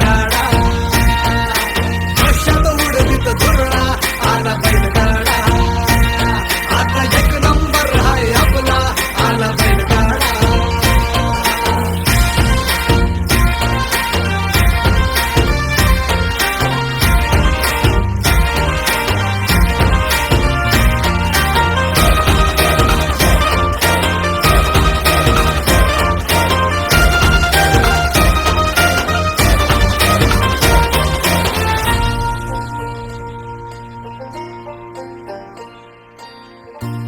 da, da.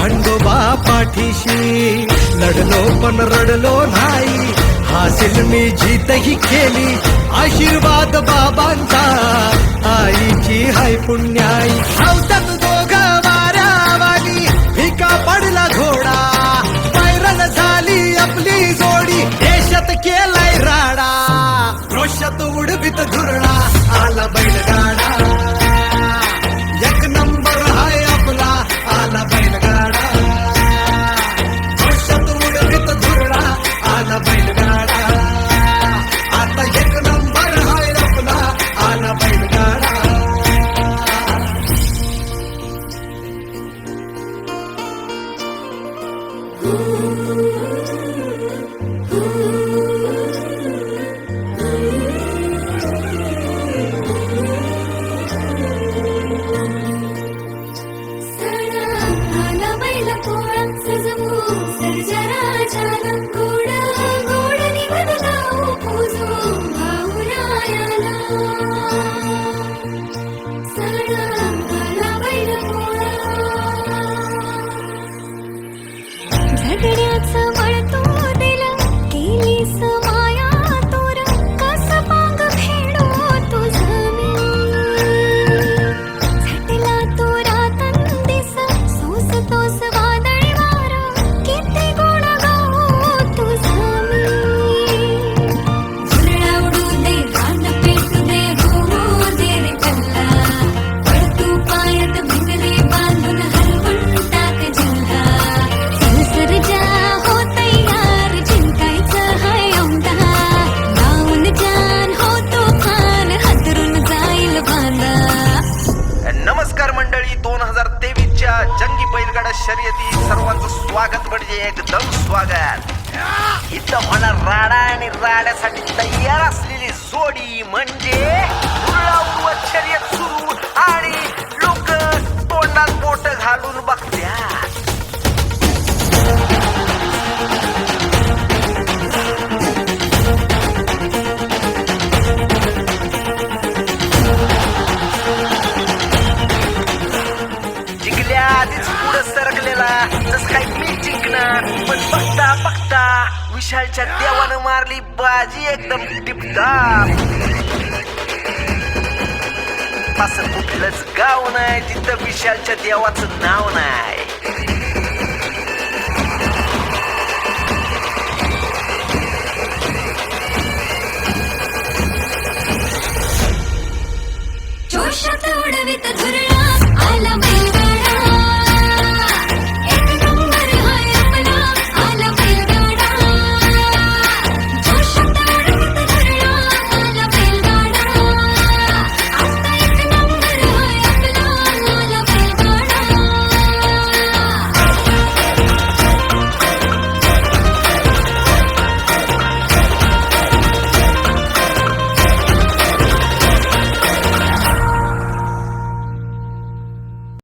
Khandoba पाठीशी. लढलो पण रडलो नाही. हासिल मी जीतही केली. आशीर्वाद बाबांचा. आईची हाय पुण्य शर्यती सर्वांचं स्वागत म्हणजे एकदम स्वागत. इथं होणार राडा आणि राड्यासाठी तयार असलेली जोडी म्हणजे शर्यत सुरू आणि लोक तोंडात बोट घालून बघत्या. विशालच्या देवानं मारली बाजी एकदम टिपटाप. असं कुठलंच गाव नाही तिथं विशालच्या देवाचं नाव नाही.